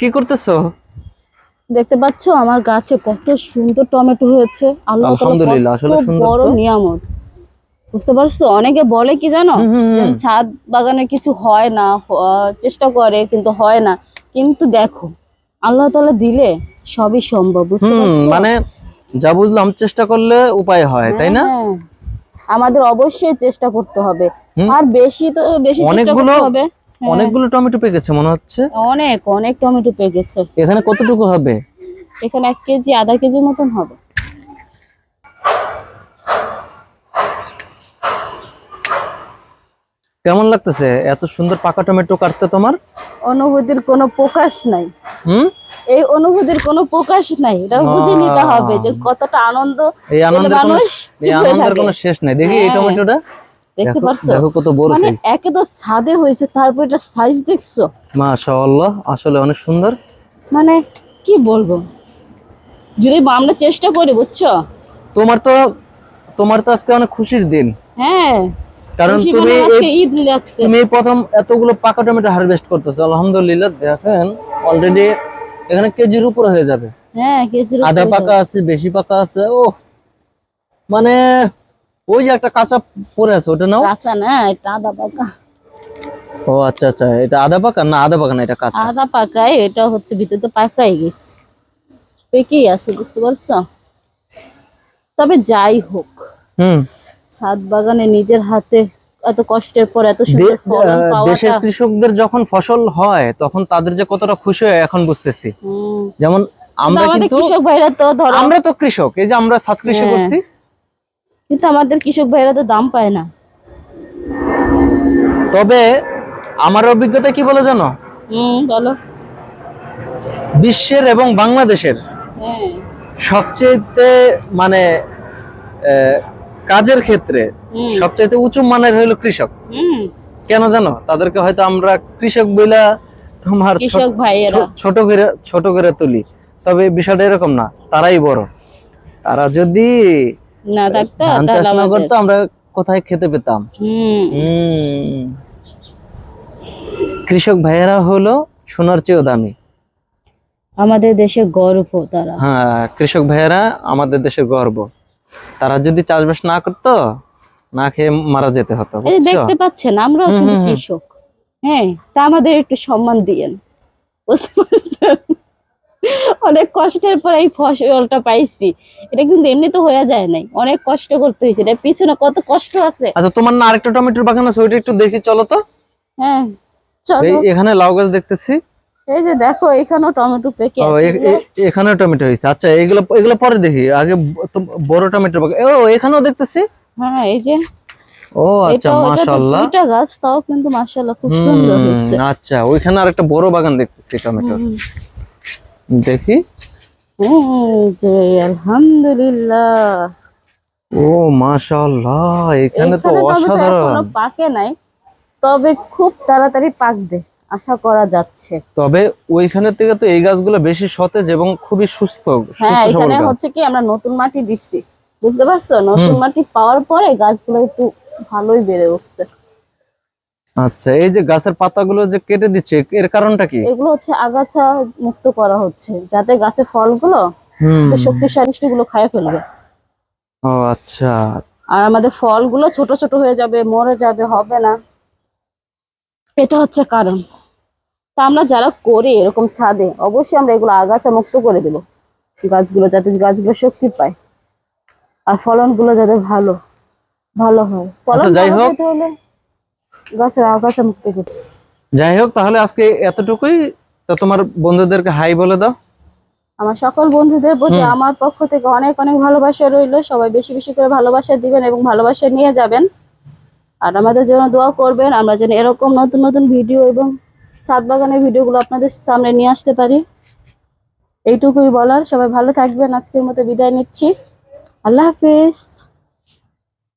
কি করতেছো? দেখতে পাচ্ছ আমার গাছে কত সুন্দর টমেটো হয়েছে। আল্লাহ আলহামদুলিল্লাহ, আসলে বড় নিয়ামত। বুঝতে পারছ? অনেকে বলে কি জানো? যে ছাদ বাগানে কিছু হয় না চেষ্টা করে কিন্তু হয় না। কিন্তু দেখো আল্লাহ তাআলা দিলে সবই সম্ভব বুঝতে পারছ? মানে যা বুঝলাম চেষ্টা করলে উপায় হয় তাই না? হ্যাঁ, আমাদের অবশ্যই চেষ্টা করতে হবে। আর বেশি তো বেশি চেষ্টা অনেকগুলো করতে হবে। হ্যাঁ, অনেকগুলো টমেটো পেকেছে মনে হচ্ছে? অনেক অনেক টমেটো পেকেছে। এখানে কতটুকু হবে? এখানে এক কেজি আধা কেজি মতন হবে। কেমন লাগতেছে? এত সুন্দর পাকা টমেটো কাটতে তোমার? অনুভূতির কোনো প্রকাশ নাই। হুম? এই অনুভূতির কোনো প্রকাশ নাই। এটা বুঝে নিতে হবে যে কতটা আনন্দ এই আনন্দের কোনো এই আনন্দের কোনো শেষ নাই। দেখি এই হ্যাঁ। টমেটোটা। দেখতে পারছ? দেখো কত বড় মানে সাইজ একে তো ছাদে হয়েছে তারপর এটা সাইজ দেখছ? মাশাআল্লাহ আসলে অনেক সুন্দর। মানে কি বলব? যদি আমরা চেষ্টা করি বুঝছ? তোমার তো তোমার তো আজকে অনেক খুশির দিন। হ্যাঁ। কারণ তুমি মনে তুমি প্রথম এতগুলো পাকা টমেটো হারভেস্ট করতেছো। আলহামদুলিল্লাহ দেখেন অলরেডি এখানে কেজির উপরে হয়ে যাবে। হ্যাঁ কেজির আধা পাকা আছে বেশি পাকা আছে ও মানে ওই যে একটা কাঁচা পরে আছে ওটা নাও। কাঁচা না এটা আধা পাকা। ও আচ্ছা আচ্ছা এটা আধা পাকা? না আধা পাকা না এটা কাঁচা। আধা পাকাই এটা হচ্ছে ভিতরে তো পাকাই গেছে। পেকেই আছে বুঝতে পারছ? তবে যাই হোক হুম। ছাদ বাগানে নিজের হাতে এত কষ্টের পর এত সুন্দর ফলন আহ, দেশের কৃষকদের যখন ফসল হয় তখন তাদের যে কতটা খুশি হয় এখন বুঝতেছি। যেমন আমরা কিন্তু কৃষক ভাইরা তো ধরো আমরা তো কৃষক এই যে আমরা সাত কৃষি হ্যাঁ। করছি কিন্তু আমাদের কৃষক ভাইরা তো দাম পায় না। তবে আমার অভিজ্ঞতা কি বলে জানো? হুম বলো। বিশ্বের এবং বাংলাদেশের হ্যাঁ। সবচেয়ে মানে কাজের ক্ষেত্রে সবচাইতে উঁচু মানের হইল কৃষক। হুম। কেন জানো? তাদেরকে হয়তো আমরা কৃষক বইলা তোমার ছোট করে ছোট করে তুলি। তবে বিষয়টা এরকম না তারাই বড়। তারা যদি না থাকতো ধান চাষ তাহলে না আমাদের করতো আমরা কোথায় খেতে পেতাম। কৃষক ভাইয়েরা হলো সোনার চেয়েও দামি। আমাদের দেশে গর্ব তারা। হ্যাঁ কৃষক ভাইয়েরা আমাদের দেশের গর্ব তারা যদি চাষবাস না করতো না খেয়ে মারা যেতে হতো দেখতে পাচ্ছেন আমরাও কিন্তু। কৃষক। হ্যাঁ তা আমাদের একটু সম্মান দিয়েন। বুঝতে পারছেন? অনেক কষ্টের পর এই ফসলটা পাইছি। এটা কিন্তু এমনি তো হয়ে যায় নাই। অনেক কষ্ট করতে হয়েছে। এটা পিছনে কত কষ্ট আছে। আচ্ছা তোমার না আরেকটা টমেটোর বাগান আছে ওইটা একটু দেখি চলো তো। হ্যাঁ চলো। এই এখানে লাউ গাছ দেখতেছি। এই যে দেখো এখানেও টমেটো পেকে এখানে টমেটো হয়েছে। আচ্ছা এগুলো এগুলো পরে দেখি। আগে বড় টমেটোর বাগান। ও এখানেও দেখতেছি। হ্যাঁ এই যে। ও আচ্ছা মাশাআল্লাহ। দুইটা গাছ তাও কিন্তু মাশাআল্লাহ খুব সুন্দর হয়েছে। আচ্ছা ওইখানে আরেকটা বড় বাগান দেখতেছি টমেটোর। হুম, দেখি। আলহামদুলিল্লাহ। ও মাশাআল্লাহ এখানে তো অসাধারণ। পাকে নাই তবে খুব তাড়াতাড়ি পাকবে আশা করা যাচ্ছে। তবে ওইখানে থেকে তো এই গাছগুলো বেশি সতেজ এবং খুবই সুস্থ হ্যাঁ এখানে হচ্ছে কি আমরা নতুন মাটি দিচ্ছি বুঝতে পারছ? নতুন মাটি পাওয়ার পরে গাছগুলো একটু ভালোই বেড়ে উঠছে। আচ্ছা এই যে গাছের পাতাগুলো যে কেটে দিচ্ছে এর কারণটা কি? এগুলো হচ্ছে আগাছা মুক্ত করা হচ্ছে যাতে গাছের ফলগুলো শক্তিশালী গুলো খায় ফেলবে। ও আচ্ছা। আর আমাদের ফলগুলো ছোট ছোট হয়ে যাবে মরে যাবে হবে না। এটা হচ্ছে কারণ। তা আমরা যারা করি এরকম ছাদে অবশ্যই আমরা এগুলো আগাছা মুক্ত করে দেবো। গাছগুলো যাতে গাছগুলো শক্তি পায়। আর ফলনগুলো যাতে ভালো ভালো হয়। ফলন আচ্ছা, যাই হোক। গাছের আগাছা মুক্ত করতে যাই হোক তাহলে আজকে এতটুকুই। তো তোমার বন্ধুদেরকে হাই বলে দাও। আমার সকল বন্ধুদের প্রতি আমার পক্ষ থেকে অনেক অনেক ভালোবাসা রইল। সবাই বেশি বেশি করে ভালোবাসা দিবেন এবং ভালোবাসা নিয়ে যাবেন। আর আমাদের জন্য দোয়া করবেন আমরা যেন এরকম নতুন নতুন ভিডিও এবং ছাদ বাগানের ভিডিওগুলো আপনাদের সামনে নিয়ে আসতে পারি। এইটুকুই বলার। সবাই ভালো থাকবেন। আজকের মতো বিদায় নিচ্ছি। আল্লাহ হাফিজ।